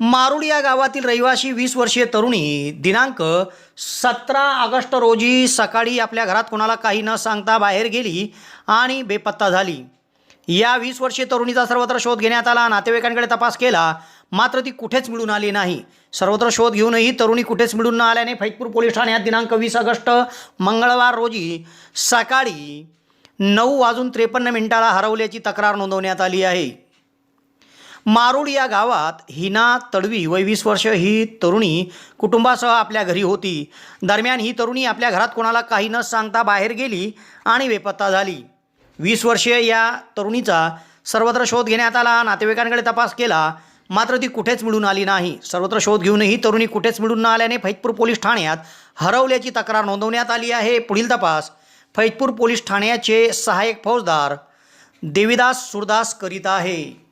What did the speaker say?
मारुड या गावातील रहिवासी वीस वर्षीय तरुणी दिनांक सतरा ऑगस्ट रोजी सकाळी आपल्या घरात कोणाला काही न सांगता बाहेर गेली आणि बेपत्ता झाली. या वीस वर्षीय तरुणीचा सर्वत्र शोध घेण्यात आला नातेवाईकांकडे तपास केला मात्र ती कुठेच मिळून आली नाही. सर्वत्र शोध घेऊनही तरुणी कुठेच मिळून न आल्याने फैजपूर पोलीस ठाण्यात दिनांक वीस ऑगस्ट मंगळवार रोजी सकाळी नऊ वाजून त्रेपन्न मिनिटाला हरवल्याची तक्रार नोंदवण्यात आली आहे. मारूड या गावात हिना तडवी वय वीस वर्ष ही तरुणी कुटुंबासह आपल्या घरी होती. दरम्यान ही तरुणी आपल्या घरात कोणाला काही न सांगता बाहेर गेली आणि बेपत्ता झाली. वीस वर्षीय या तरुणीचा सर्वत्र शोध घेण्यात आला नातेवाईकांकडे तपास केला मात्र ती कुठेच मिळून आली नाही. सर्वत्र शोध घेऊनही तरुणी कुठेच मिळून न आल्याने फैजपूर पोलीस ठाण्यात हरवल्याची तक्रार नोंदवण्यात आली आहे. पुढील तपास फैजपूर पोलीस ठाण्याचे सहाय्यक फौजदार देविदास सुरदास करीत आहे.